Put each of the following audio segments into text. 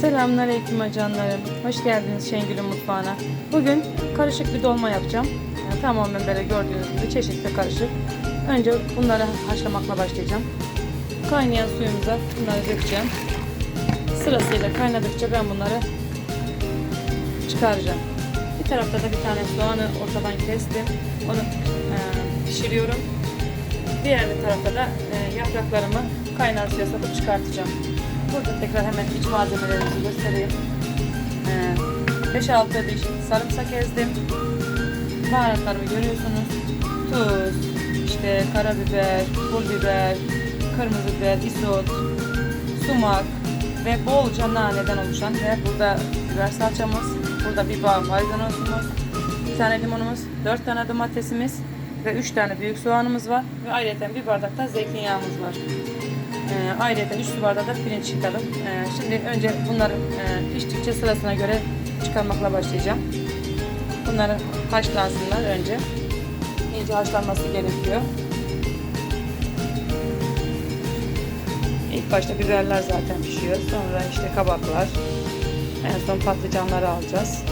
Selamünaleyküm acanlarım. Hoş geldiniz Şengül'ün mutfağına. Bugün karışık bir dolma yapacağım. Yani tamamen böyle gördüğünüz gibi çeşitli karışık. Önce bunları haşlamakla başlayacağım. Kaynayan suyumuza bunları dökeceğim. Sırasıyla kaynadıkça ben bunları çıkaracağım. Bir tarafta da bir tane soğanı ortadan kestim. Onu e, pişiriyorum. Diğer bir tarafta da e, yapraklarımı kaynar suya satıp çıkartacağım. Burada tekrar hemen iç malzemelerimizi göstereyim. E, 5-6 diş sarımsak ezdim. Baharatlarımı görüyorsunuz. Tuz, işte karabiber, pul biber, kırmızı biber, isot, sumak ve bolca naneden oluşan ve burada biber salçamız, burada bir bağ maydanozumuz, bir tane limonumuz, dört tane domatesimiz ve üç tane büyük soğanımız var ve ayrıca bir bardak da zeytinyağımız var. Ee, ayrıca 3 su bardağı da pirinç yıkadım. Ee, şimdi önce bunları e, piştikçe sırasına göre çıkarmakla başlayacağım. Bunları haşlansınlar önce. İyice haşlanması gerekiyor. İlk başta biberler zaten pişiyor. Sonra işte kabaklar. En son patlıcanları alacağız.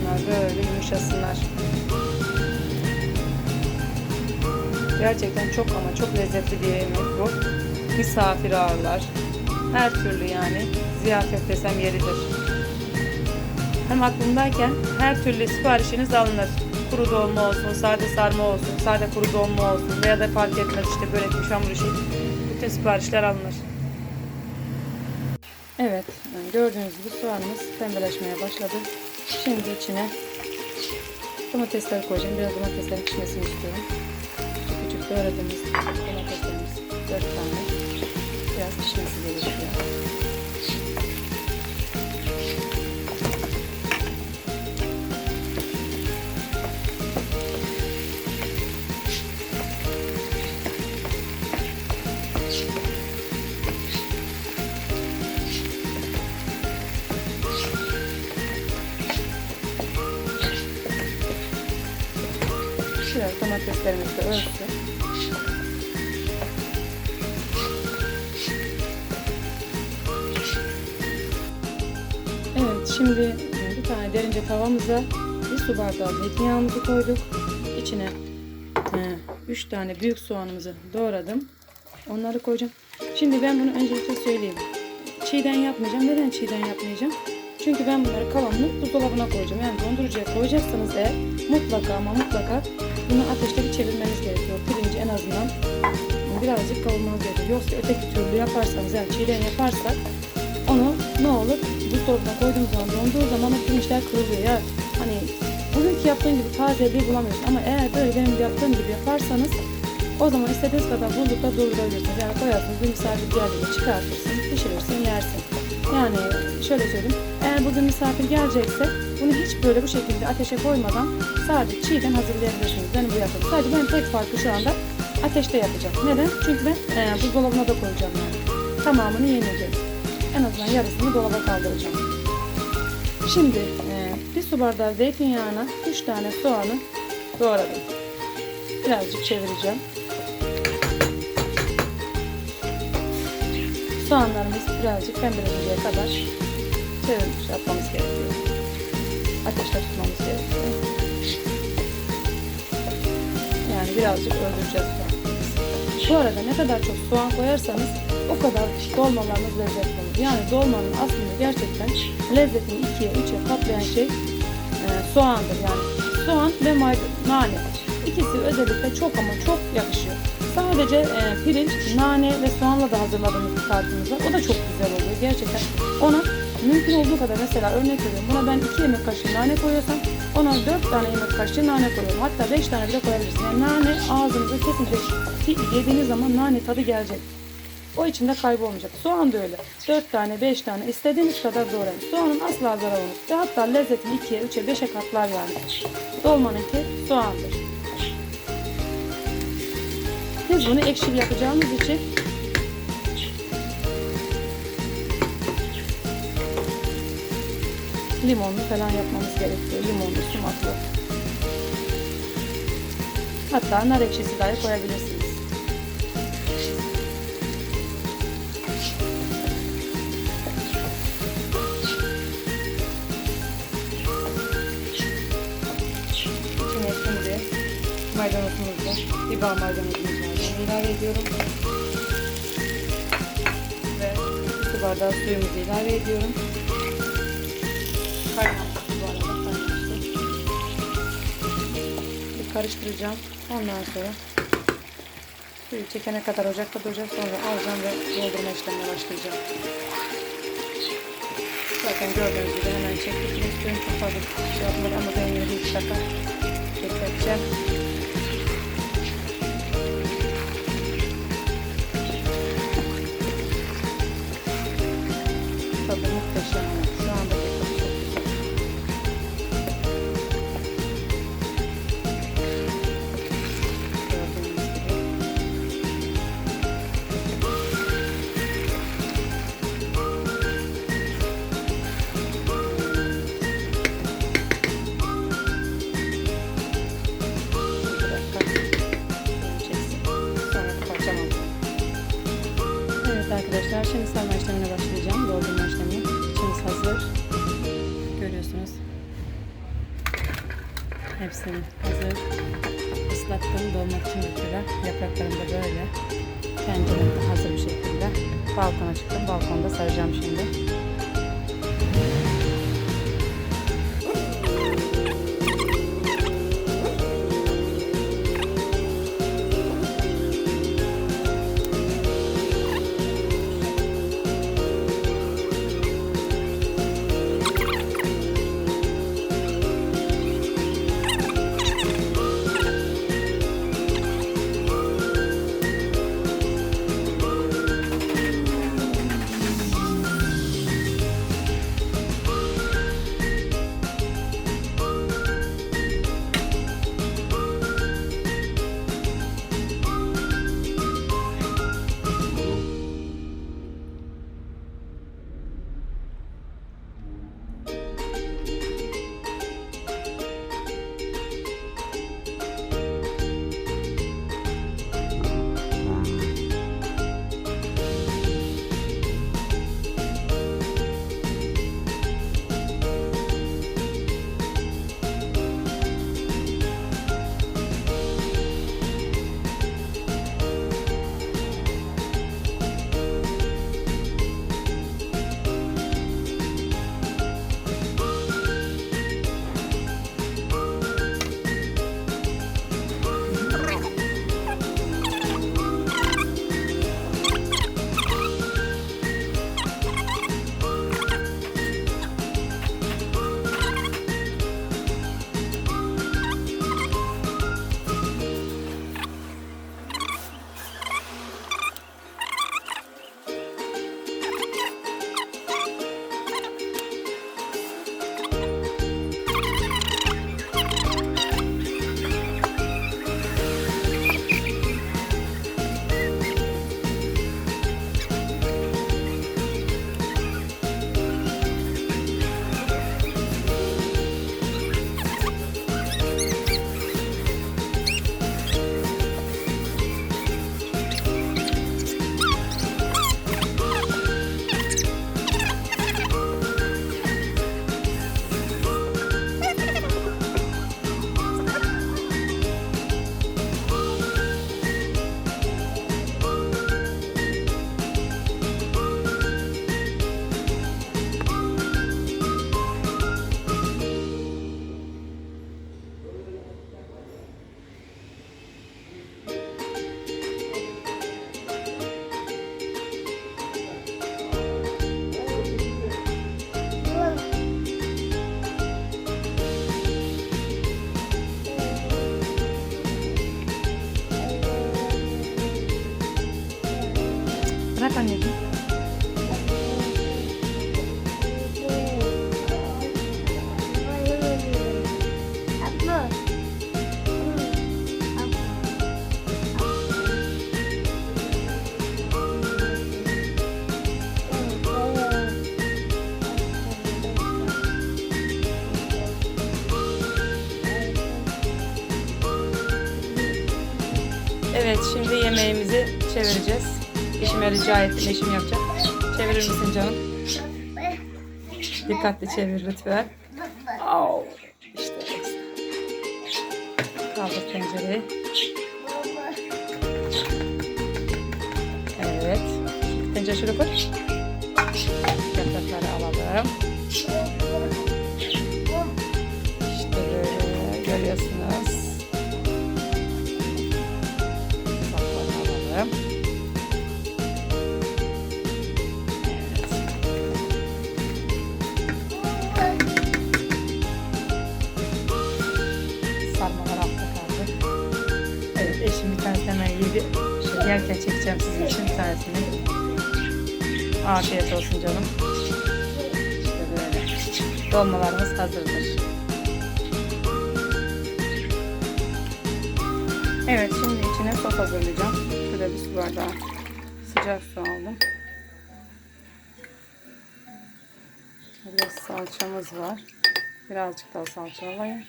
Bunlar böyle yumuşasınlar. Gerçekten çok ama çok lezzetli bir yemek bu. Misafir ağırlar. Her türlü yani ziyafet desem yeridir. Hem aklımdayken her türlü siparişiniz alınır. Kuru dolma olsun, sade sarma olsun, sade kuru dolma olsun veya da fark etmez işte börek, hamur işi. Bütün siparişler alınır. Evet, gördüğünüz gibi soğanımız pembeleşmeye başladı. Şimdi içine domatesler koyacağım. Biraz domateslerin pişmesini istiyorum. Doğradığımız domateslerimiz 4 tane. Biraz pişmesi gerekiyor. Şimdi bir tane derince tavamıza bir su bardağı zeytinyağımızı koyduk. İçine 3 tane büyük soğanımızı doğradım. Onları koyacağım. Şimdi ben bunu öncelikle söyleyeyim. Çiğden yapmayacağım. Neden çiğden yapmayacağım? Çünkü ben bunları kalanını buzdolabına koyacağım. Yani dondurucuya koyacaksanız eğer mutlaka ama mutlaka bunu ateşte bir çevirmeniz gerekiyor. Pirinci en azından birazcık kavurmanız gerekiyor. Yoksa öteki türlü yaparsanız yani çiğden yaparsak onu ne olur buzdolabına koyduğumuz zaman donduğu zaman o pirinçler kırılıyor ya. Hani bugünkü yaptığım gibi tazeliği bulamıyorsun ama eğer böyle benim yaptığım gibi yaparsanız o zaman istediğiniz kadar buzlukta durdurabilirsiniz. Yani koyarsınız bir misafir geldiğinde çıkartırsın, pişirirsin, yersin. Yani şöyle söyleyeyim. Eğer bugün misafir gelecekse bunu hiç böyle bu şekilde ateşe koymadan sadece çiğden hazırlayabilirsiniz. Benim bu yapım. Sadece benim tek farkı şu anda ateşte yapacağım. Neden? Çünkü ben e, buzdolabına da koyacağım yani. Tamamını yemeyeceğiz. En azından yarısını dolaba kaldıracağım. Şimdi e, bir su bardağı zeytinyağına 3 tane soğanı doğradım. Birazcık çevireceğim. Soğanlarımız birazcık pembeleşinceye kadar çevirmiş yapmamız gerekiyor. Ateşte tutmamız gerekiyor. Yani birazcık öldüreceğiz. Bu arada ne kadar çok soğan koyarsanız kadar dolmalarınız lezzetli. Yani dolmanın aslında gerçekten lezzetini ikiye, üçe katlayan şey e, soğandır. Yani soğan ve nane. İkisi özellikle çok ama çok yakışıyor. Sadece e, pirinç, nane ve soğanla da hazırladığımız bir. O da çok güzel oluyor gerçekten. Ona mümkün olduğu kadar mesela örnek veriyorum. Buna ben 2 yemek kaşığı nane koyuyorsam ona 4 tane yemek kaşığı nane koyuyorum. Hatta 5 tane bile koyabilirsin. Yani nane ağzınıza kesinlikle yediğiniz zaman nane tadı gelecek. O içinde kaybolmayacak. Soğan da öyle. 4 tane, 5 tane istediğiniz kadar doğrayın. Soğanın asla zararı olmaz. Ve hatta lezzetini 2'ye, 3'e, 5'e katlar yani. Dolmanınki soğandır. Biz bunu ekşili yapacağımız için limonlu falan yapmamız gerekiyor. Limonlu, sumaklı. Hatta nar ekşisi dahi koyabilirsiniz. Maydanozumuz var. Bir bağ maydanozumuz var. Onu ilave ediyorum. Ve su bardağı suyumuzu ilave ediyorum. Kaynamıştı karıştıracağım. Ondan sonra suyu çekene kadar ocakta duracak. Sonra alacağım ve doldurma işlemine başlayacağım. Zaten gördüğünüz gibi hemen çektik. Suyun çok fazla şey yapmadı ama ben yine bir iki dakika bekleteceğim. Altını. Evet arkadaşlar şimdi sarma işlemine başlayacağım. Hepsini hazır. Islattım dolmak için götürüyor. Yapraklarım da böyle. Tenceremde hazır bir şekilde. Balkona çıktım. Balkonda saracağım şimdi. Şimdi yemeğimizi çevireceğiz. Eşime rica ettim. Eşim yapacak. Çevirir misin canım? Dikkatli çevir lütfen. Au. İşte. Kaldır tencereyi. Evet. Tencere şöyle koy. Yaprakları alalım. Alalım. Evet. Sarmalar altta kaldı. Evet eşim bir tanesi hemen yedi. Şöyle yerken çekeceğim sizin için bir tanesini. Afiyet olsun canım. İşte böyle. Dolmalarımız hazırdır. Evet şimdi içine sos hazırlayacağım. Şurada bir su bardağı sıcak su aldım. Biraz salçamız var. Birazcık daha salça alayım.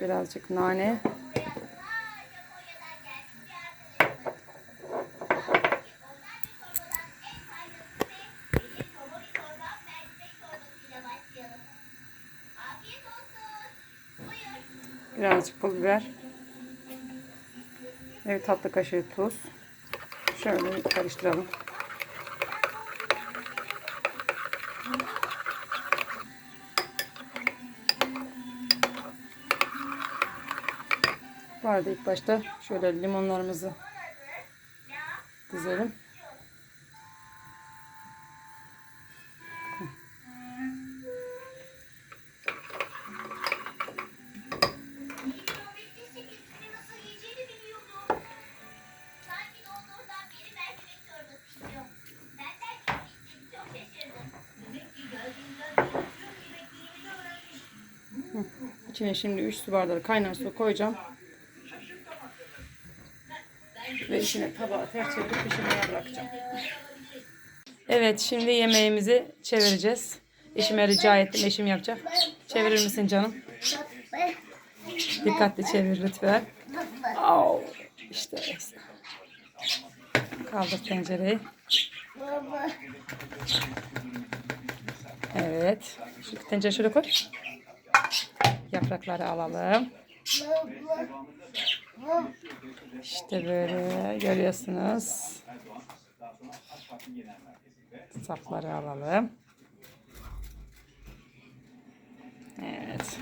Birazcık nane. Pul biber. Evet tatlı kaşığı tuz. Şöyle karıştıralım. Bu arada ilk başta şöyle limonlarımızı dizelim. İçine şimdi 3 su bardağı kaynar su koyacağım. Ve içine tabağa ters çevirip pişirmeye bırakacağım. Evet şimdi yemeğimizi çevireceğiz. Eşime rica ettim. Eşim yapacak. Çevirir misin canım? Dikkatli çevir lütfen. Au, işte Kaldır tencereyi. Evet. Şu tencere şöyle koy. Yaprakları alalım. İşte böyle görüyorsunuz. Sapları alalım. Evet.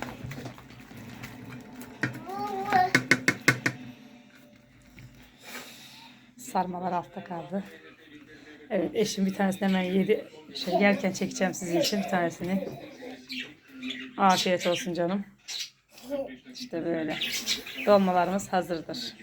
Sarmalar altta kaldı. Evet eşim bir tanesini hemen yedi. Şey, yerken çekeceğim sizin için bir tanesini. Afiyet olsun canım. İşte böyle. Dolmalarımız hazırdır.